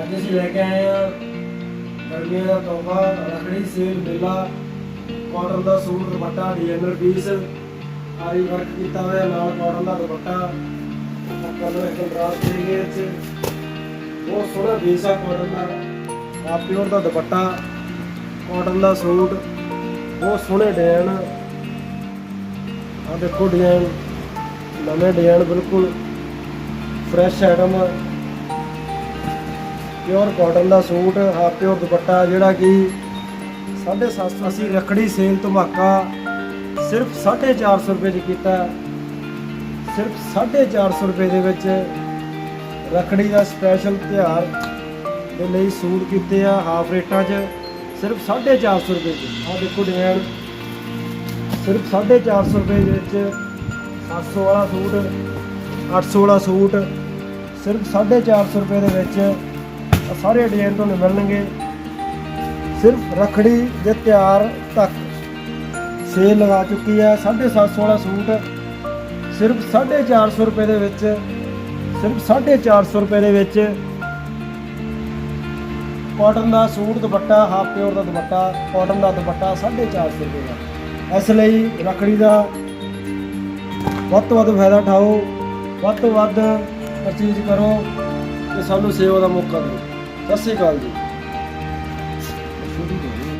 ਅੱਜ ਅਸੀਂ ਲੈ ਕੇ ਆਏ ਆ ਗਰਮੀਆਂ ਦਾ ਤੋਹਫਾ ਰੱਖੜੀ ਸੇਲ ਮੇਲਾ ਕਾਟਨ ਦਾ ਸੂਟ, ਦੁਪੱਟਾ ਡਿਜ਼ਾਈਨਰ ਪੀਸ ਆਰੀ ਵਰਕ ਕੀਤਾ ਹੋਇਆ ਨਾਲ ਕਾਟਨ ਦਾ ਦੁਪੱਟਾ। ਕਲਰ ਕੰਟਰਾਸਟ ਏਰੀਏ ਚ ਬਹੁਤ ਸੋਹਣਾ ਪੀਸ ਆ ਕਾਟਨ ਦਾ। ਆ ਪਿਓਰ ਦਾ ਦੁਪੱਟਾ ਕਾਟਨ ਦਾ ਸੂਟ, ਬਹੁਤ ਸੋਹਣੇ ਡਿਜ਼ਾਈਨ ਆ ਦੇਖੋ ਡਿਜ਼ਾਈਨ ਨਵੇਂ ਡਿਜ਼ਾਈਨ ਬਿਲਕੁਲ। ਫਰੈਸ਼ ਆਈਟਮ ਪਿਓਰ ਕਾਟਨ ਦਾ ਸੂਟ ਹਾਫ ਪਿਓਰ ਦੁਪੱਟਾ ਜਿਹੜਾ ਕਿ 750 ਅਸੀਂ ਰਖੜੀ ਸੇਲ ਧਮਾਕਾ ਸਿਰਫ 450 ਰੁਪਏ ਚ ਕੀਤਾ। ਸਿਰਫ 450 ਰੁਪਏ ਦੇ ਵਿੱਚ ਰਖੜੀ ਦਾ ਸਪੈਸ਼ਲ ਤਿਉਹਾਰ ਦੇ ਲਈ ਸੂਟ ਕੀਤੇ ਆ, ਹਾਫ ਰੇਟਾਂ 'ਚ ਸਿਰਫ 450 ਰੁਪਏ 'ਚ। ਆ ਦੇਖੋ ਡਿਜ਼ਾਈਨ ਸਿਰਫ 450 ਰੁਪਏ ਦੇ ਵਿੱਚ 700 ਵਾਲਾ ਸੂਟ 800 ਵਾਲਾ ਸੂਟ, ਸਿਰਫ 450 ਰੁਪਏ ਦੇ ਵਿੱਚ ਆਹ ਸਾਰੇ ਡਿਜ਼ਾਈਨ ਤੁਹਾਨੂੰ ਮਿਲਣਗੇ। ਸਿਰਫ ਰਖੜੀ ਦੇ ਤਿਆਰ ਤੱਕ ਸੇਲ ਲਗਾ ਚੁੱਕੀ ਹੈ 750 ਵਾਲਾ ਸੂਟ ਸਿਰਫ 450 ਰੁਪਏ ਦੇ ਵਿੱਚ, ਸਿਰਫ 450 ਰੁਪਏ ਦੇ ਵਿੱਚ ਕਾਟਨ ਦਾ ਸੂਟ ਦੁਪੱਟਾ ਹਾਫ ਪਿਓਰ ਦਾ ਦੁਪੱਟਾ ਕਾਟਨ ਦਾ ਦੁਪੱਟਾ 450 ਰੁਪਏ ਦਾ। ਇਸ ਲਈ ਰਖੜੀ ਦਾ ਵੱਧ ਤੋਂ ਵੱਧ ਫਾਇਦਾ ਉਠਾਓ, ਵੱਧ ਤੋਂ ਵੱਧ ਪਰਚੇਜ ਕਰੋ ਤੇ ਸਾਨੂੰ ਸੇਵਾ ਦਾ ਮੌਕਾ ਦਿਓ। ਸਤਿ ਸ਼੍ਰੀ ਅਕਾਲ ਜੀ।